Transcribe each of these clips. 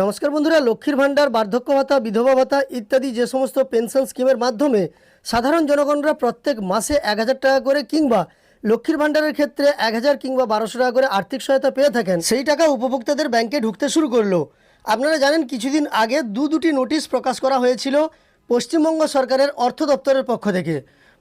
নমস্কার বন্ধুরা, লক্ষ্মীর ভাণ্ডার, বার্ধক্য ভাতা, বিধবা ভাতা ইত্যাদি যে সমস্ত পেনশন স্কিমের মাধ্যমে সাধারণ জনগণরা প্রত্যেক মাসে এক হাজার টাকা করে কিংবা লক্ষ্মীর ভাণ্ডারের ক্ষেত্রে এক হাজার কিংবা বারোশো টাকা করে আর্থিক সহায়তা পেয়ে থাকেন, সেই টাকা উপভোক্তাদের ব্যাংকে ঢুকতে শুরু করল। আপনারা জানেন, কিছুদিন আগে দু দুটি নোটিশ প্রকাশ করা হয়েছিল পশ্চিমবঙ্গ সরকারের অর্থ দপ্তরের পক্ষ থেকে।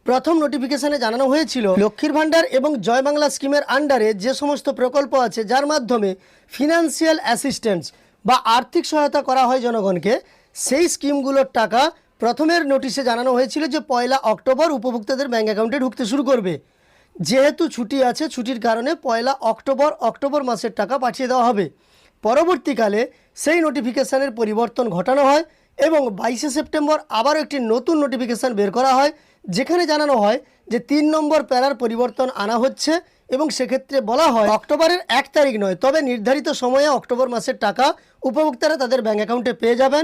প্রথম নোটিফিকেশনে জানানো হয়েছিল, লক্ষ্মীর ভাণ্ডার এবং জয় বাংলা স্কিমের আন্ডারে যে সমস্ত প্রকল্প আছে, যার মাধ্যমে ফিনান্সিয়াল অ্যাসিস্ট্যান্স বা আর্থিক সহায়তা করা হয় জনগণকে, সেই স্কিমগুলোর টাকা প্রথমের নোটিশে জানানো হয়েছিল যে পয়লা অক্টোবর উপভোক্তাদের ব্যাঙ্ক অ্যাকাউন্টে ঢুকতে শুরু করবে। যেহেতু ছুটি আছে, ছুটির কারণে পয়লা অক্টোবর অক্টোবর মাসের টাকা পাঠিয়ে দেওয়া হবে। পরবর্তীকালে সেই নোটিফিকেশানের পরিবর্তন ঘটানো হয় এবং বাইশে সেপ্টেম্বর আবারও একটি নতুন নোটিফিকেশান বের করা হয়, যেখানে জানানো হয় যে তিন নম্বর প্যারার পরিবর্তন আনা হচ্ছে এবং সেক্ষেত্রে বলা হয় অক্টোবরের এক তারিখ নয়, তবে নির্ধারিত সময়ে অক্টোবর মাসের টাকা উপভোক্তারা তাদের ব্যাঙ্ক অ্যাকাউন্টে পেয়ে যাবেন।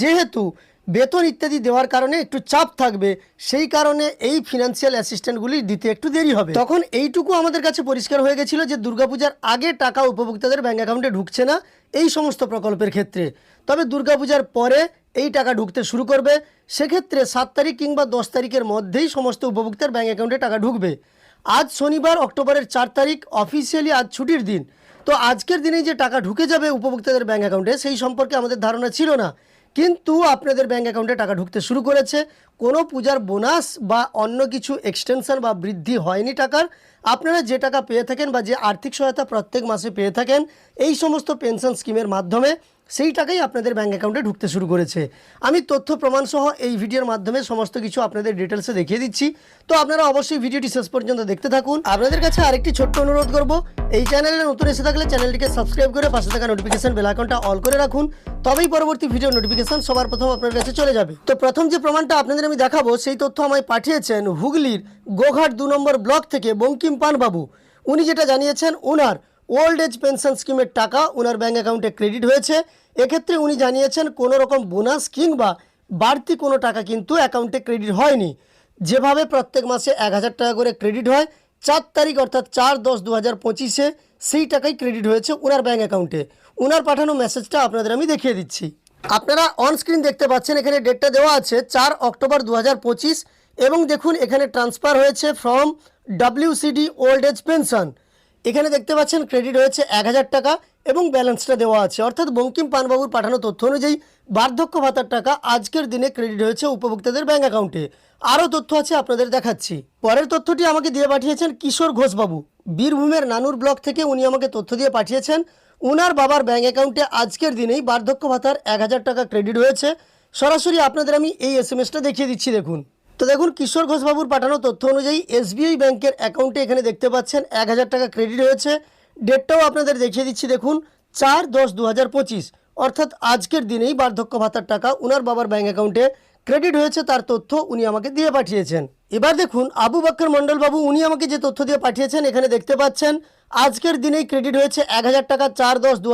যেহেতু বেতন ইত্যাদি দেওয়ার কারণে একটু চাপ থাকবে, সেই কারণে এই ফিনান্সিয়াল অ্যাসিস্ট্যান্টগুলি দিতে একটু দেরি হবে। তখন এইটুকু আমাদের কাছে পরিষ্কার হয়ে গেছিল যে দুর্গাপূজার আগে টাকা উপভোক্তাদের ব্যাঙ্ক অ্যাকাউন্টে ঢুকছে না, এই সমস্ত প্রকল্পের ক্ষেত্রে। তবে দুর্গাপূজার পরে এই টাকা ঢুকতে শুরু করবে। সেক্ষেত্রে সাত তারিখ কিংবা দশ তারিখের মধ্যেই সমস্ত উপভোক্তার ব্যাঙ্ক অ্যাকাউন্টে টাকা ঢুকবে। আজ শনিবার, অক্টোবরের চার তারিখ অফিসিয়ালি আজ ছুটির দিন। তো আজকের দিনেই যে টাকা ঢুকে যাবে উপভোক্তাদের ব্যাঙ্ক অ্যাকাউন্টে, সেই সম্পর্কে আমাদের ধারণা ছিল না। কিন্তু আপনাদের ব্যাঙ্ক অ্যাকাউন্টে টাকা ঢুকতে শুরু করেছে। কোনো পূজার বোনাস বা অন্য কিছু এক্সটেনশন বা বৃদ্ধি হয়নি টাকার। আপনারা যে টাকা পেয়ে থাকেন বা যে আর্থিক সহায়তা প্রত্যেক মাসে পেয়ে থাকেন, এই সমস্ত পেনশন স্কিমের মাধ্যমে সেই টাকাই আপনাদের ব্যাঙ্ক অ্যাকাউন্টে ঢুকতে শুরু করেছে। আমি তথ্য প্রমাণ সহ এই ভিডিওর মাধ্যমে সমস্ত কিছু আপনাদের ডিটেলসে দেখিয়ে দিচ্ছি। তো আপনারা অবশ্যই ভিডিওটি শেষ পর্যন্ত দেখতে থাকুন। আপনাদের কাছে আরেকটি ছোট্ট অনুরোধ করব, এই চ্যানেলে নতুন এসে থাকলে চ্যানেলটিকে সাবস্ক্রাইব করে পাশে থাকা নোটিফিকেশন বেল আইকনটা অল করে রাখুন। তবেই পরবর্তী ভিডিও নোটিফিকেশন সবার প্রথম আপনার কাছে চলে যাবে। তো প্রথম যে প্রমাণটা আপনাদের আমি দেখাবো, সেই তথ্য আমায় পাঠিয়েছেন হুগলির গোঘাট দু নম্বর ব্লক থেকে বঙ্কিম পানবাবু উনি যেটা জানিয়েছেন ওনার ওল্ড এজ পেনশন স্কিমের টাকা ওনার ব্যাঙ্ক অ্যাকাউন্টে ক্রেডিট হয়েছে। এক্ষেত্রে উনি জানিয়েছেন, কোনো রকম বোনাস কিংবা বাড়তি কোনো টাকা কিন্তু অ্যাকাউন্টে ক্রেডিট হয়নি। যেভাবে প্রত্যেক মাসে এক হাজার টাকা করে ক্রেডিট হয়, চার তারিখ অর্থাৎ চার দশ দু হাজার পঁচিশে সেই টাকাই ক্রেডিট হয়েছে ওনার ব্যাঙ্ক অ্যাকাউন্টে। ওনার পাঠানো মেসেজটা আপনাদের আমি দেখিয়ে দিচ্ছি। আপনারা অনস্ক্রিন দেখতে পাচ্ছেন, এখানে ডেটটা দেওয়া আছে, চার অক্টোবর দু হাজার পঁচিশ এবং দেখুন এখানে ট্রান্সফার হয়েছে from WCD old age pension এখানে দেখতে পাচ্ছেন ক্রেডিট হয়েছে এক হাজার টাকা এবং ব্যালেন্সটা দেওয়া আছে। অর্থাৎ বঙ্কিম পানবাবুর পাঠানো তথ্য অনুযায়ী বার্ধক্য ভাতার টাকা আজকের দিনে ক্রেডিট হয়েছে উপভোক্তাদের ব্যাঙ্ক অ্যাকাউন্টে আরও তথ্য আছে, আপনাদের দেখাচ্ছি। পরের তথ্যটি আমাকে দিয়ে পাঠিয়েছেন কিশোর ঘোষবাবু। বীরভূমের নানুর ব্লক থেকে উনি আমাকে তথ্য দিয়ে পাঠিয়েছেন, উনার বাবার ব্যাঙ্ক অ্যাকাউন্টে আজকের দিনেই বার্ধক্য ভাতার এক হাজার টাকা ক্রেডিট হয়েছে সরাসরি আপনাদের আমি এই এস এম এসটা দেখিয়ে দিচ্ছি, দেখুন। তো দেখুন, কিশোর ঘোষবাবুর পাঠানো তথ্য অনুযায়ী এসবিআই ব্যাংকের অ্যাকাউন্টে এখানে দেখতে পাচ্ছেন এক হাজার টাকা ক্রেডিট হয়েছে ডেটটাও আপনাদের দেখিয়ে দিচ্ছি, দেখুন, চার দশ দু অর্থাৎ আজকের দিনেই বার্ধক্য ভাতার টাকা উনার বাবার ব্যাঙ্ক অ্যাকাউন্টে ক্রেডিট হয়েছে, তার তথ্য উনি আমাকে দিয়ে পাঠিয়েছেন। এবার দেখুন, আবু বাক্কর মন্ডল বাবু উনি আমাকে যে তথ্য দিয়ে পাঠিয়েছেন, এখানে দেখতে পাচ্ছেন, আজকের দিনেই ক্রেডিট হয়েছে এক হাজার টাকা চার দশ দু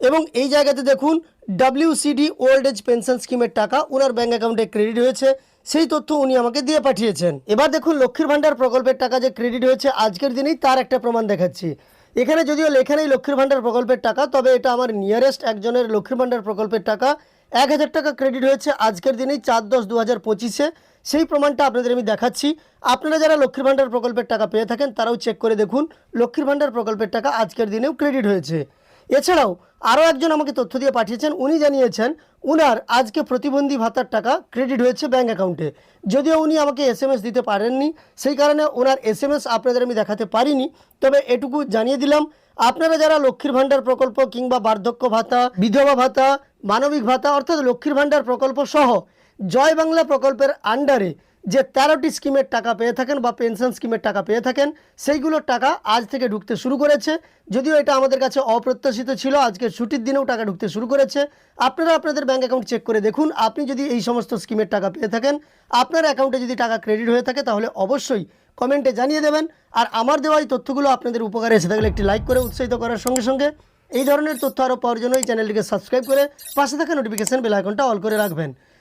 এবং এই জায়গাতে দেখুন ডাব্লিউসিডি ওল্ড এজ পেনশন স্কিমের টাকা ওনার ব্যাঙ্ক অ্যাকাউন্টে ক্রেডিট হয়েছে। সেই তথ্য উনি আমাকে দিয়ে পাঠিয়েছেন। এবার দেখুন, লক্ষ্মীর ভাণ্ডার প্রকল্পের টাকা যে ক্রেডিট হয়েছে, আজকের দিনেই তার একটা প্রমাণ দেখাচ্ছি। এখানে যদিও লেখা লক্ষ্মীর ভাণ্ডার প্রকল্পের টাকা, তবে এটা আমার নিয়ারেস্ট একজনের লক্ষ্মীর ভাণ্ডার প্রকল্পের টাকা। এক হাজার টাকা ক্রেডিট হয়েছে আজকের দিনেই চার দশ দু হাজার পঁচিশে। সেই প্রমাণটা আপনাদের আমি দেখাচ্ছি। আপনারা যারা লক্ষ্মীর ভাণ্ডার প্রকল্পের টাকা পেয়ে থাকেন, তারাও চেক করে দেখুন, লক্ষ্মীর ভাণ্ডার প্রকল্পের টাকা আজকের দিনেও ক্রেডিট হয়েছে। এছাড়াও আরও একজন আমাকে তথ্য দিয়ে পাঠিয়েছেন, উনি জানিয়েছেন উনার আজকে প্রতিবন্ধী ভাতার টাকা ক্রেডিট হয়েছে ব্যাঙ্ক অ্যাকাউন্টে যদিও উনি আমাকে এসএমএস এম এস দিতে পারেননি, সেই কারণে ওনার এস এম এস আপনাদের আমি দেখাতে পারিনি। তবে এটুকু জানিয়ে দিলাম, আপনারা যারা লক্ষ্মীর ভাণ্ডার প্রকল্প কিংবা বার্ধক্য ভাতা, বিধবা ভাতা, মানবিক ভাতা, অর্থাৎ লক্ষ্মীর ভাণ্ডার প্রকল্প সহ জয় বাংলা প্রকল্পের আন্ডারে যে তেরোটি স্কিমের টাকা পেয়ে থাকেন বা পেনশন স্কিমের টাকা পেয়ে থাকেন, সেইগুলোর টাকা আজ থেকে ঢুকতে শুরু করেছে। যদিও এটা আমাদের কাছে অপ্রত্যাশিত ছিল, আজকে ছুটির দিনেও টাকা ঢুকতে শুরু করেছে। আপনারা আপনাদের ব্যাঙ্ক অ্যাকাউন্ট চেক করে দেখুন, আপনি যদি এই সমস্ত স্কিমের টাকা পেয়ে থাকেন, আপনার অ্যাকাউন্টে যদি টাকা ক্রেডিট হয়ে থাকে, তাহলে অবশ্যই কমেন্টে জানিয়ে দেবেন। আর আমার দেওয়া এই তথ্যগুলো আপনাদের উপকারে এসে থাকলে একটি লাইক করে উৎসাহিত করার সঙ্গে সঙ্গে এই ধরনের তথ্য আরও পাওয়ার জন্য এই চ্যানেলটিকে সাবস্ক্রাইব করে পাশে থাকা নোটিফিকেশান বেল আইকনটা অল করে রাখবেন।